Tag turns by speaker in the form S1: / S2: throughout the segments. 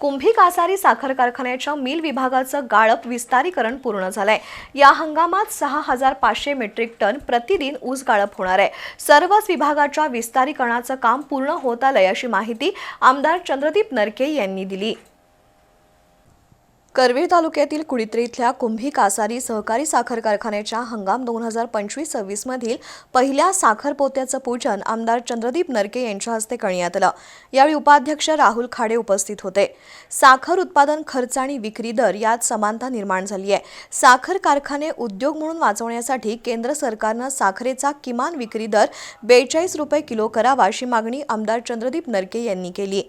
S1: कुंभी कासारी साखर कारखान्याच्या मिल विभागाचं गाळप विस्तारीकरण पूर्ण झालंय. या हंगामात सहा हजार पाचशे मेट्रिक टन प्रतिदिन ऊस गाळप होणार आहे. सर्वच विभागाच्या विस्तारीकरणाचं काम पूर्ण होत आलंय अशी माहिती आमदार चंद्रदीप नरके यांनी दिली. करवीर तालुक्यातील कुडित्रे इथल्या कुंभी कासारी सहकारी साखर कारखान्याच्या हंगाम दोन हजार पंचवीस सव्वीस मधील पहिल्या साखर पोत्याचं पूजन आमदार चंद्रदीप नरके यांच्या हस्ते करण्यात आलं. यावेळी उपाध्यक्ष राहुल खाडे उपस्थित होते. साखर उत्पादन खर्च आणि विक्री दर यात समानता निर्माण झाली आहे. साखर कारखाने उद्योग म्हणून वाचवण्यासाठी केंद्र सरकारनं साखरेचा किमान विक्री दर बेचाळीस रुपये किलो करावा अशी मागणी आमदार चंद्रदीप नरके यांनी केली.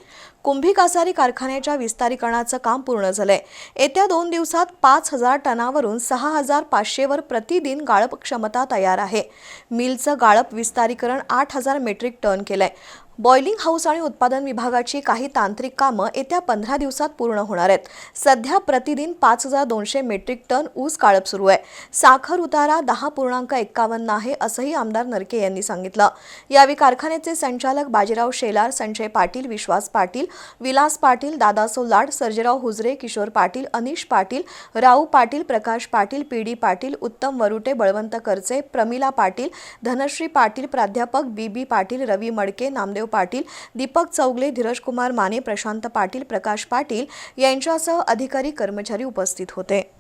S1: कुंभी कासारी कारखान्याच्या विस्तारीकरणाचं काम पूर्ण झालंय. येत्या दोन दिवसात पाच हजार टनावरून सहा हजार पाचशेवर प्रतिदिन गाळप क्षमता तयार आहे. मिलचं गाळप विस्तारीकरण आठ हजार मेट्रिक टन केलंय. बॉयलिंग हाऊस आणि उत्पादन विभागाची काही तांत्रिक कामं येत्या पंधरा दिवसात पूर्ण होणार आहेत. सध्या प्रतिदिन पाच हजार दोनशे मेट्रिक टन ऊस काळप सुरू आहे. साखर उतारा दहा पूर्णांक एक्कावन्न आहे असंही आमदार नरके यांनी सांगितलं. यावेळी कारखान्याचे संचालक बाजीराव शेलार संजय पाटील विश्वास पाटील विलास पाटील दादा सोलाड सर्जेराव हुजरे किशोर पाटील अनिश पाटील राऊ पाटील प्रकाश पाटील पी डी पाटील उत्तम वरुटे बळवंत करचे प्रमिला पाटील धनश्री पाटील प्राध्यापक बी बी पाटील रवी मडके नामदेव पाटील दीपक चौगले धीरज कुमार माने प्रशांत पाटील प्रकाश पाटील यांच्यासह अधिकारी कर्मचारी उपस्थित होते.